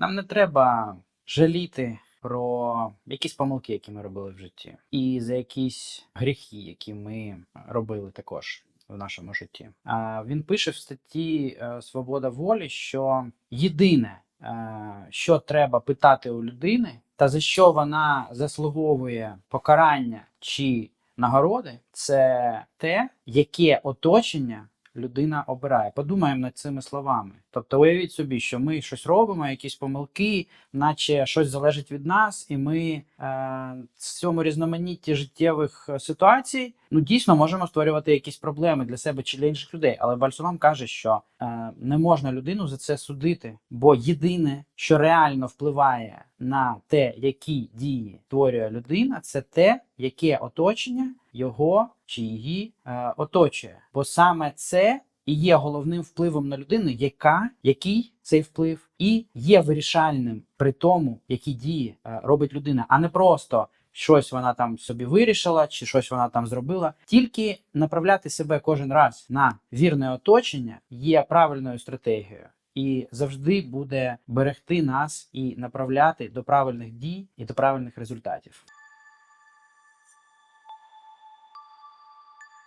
Нам не треба жаліти про якісь помилки, які ми робили в житті, і за якісь гріхи, які ми робили також в нашому житті. Він пише в статті е, Свобода волі, що єдине, е, що треба питати у людини, та за що вона заслуговує покарання чи нагороди, це те, яке оточення людина обирає. Подумаємо над цими словами. Тобто, уявіть собі, що ми щось робимо, якісь помилки, наче щось залежить від нас, і ми е, в цьому різноманітті життєвих е, ситуацій ну дійсно можемо створювати якісь проблеми для себе чи для інших людей. Але Бальсолам каже, що е, не можна людину за це судити, бо єдине, що реально впливає на те, які дії створює людина, це те, яке оточення його чи її е, оточує. Бо саме це і є головним впливом на людину, яка який цей вплив і є вирішальним при тому, які дії е, робить людина, а не просто. Щось вона там собі вирішила, чи щось вона там зробила. Тільки направляти себе кожен раз на вірне оточення є правильною стратегією і завжди буде берегти нас і направляти до правильних дій і до правильних результатів.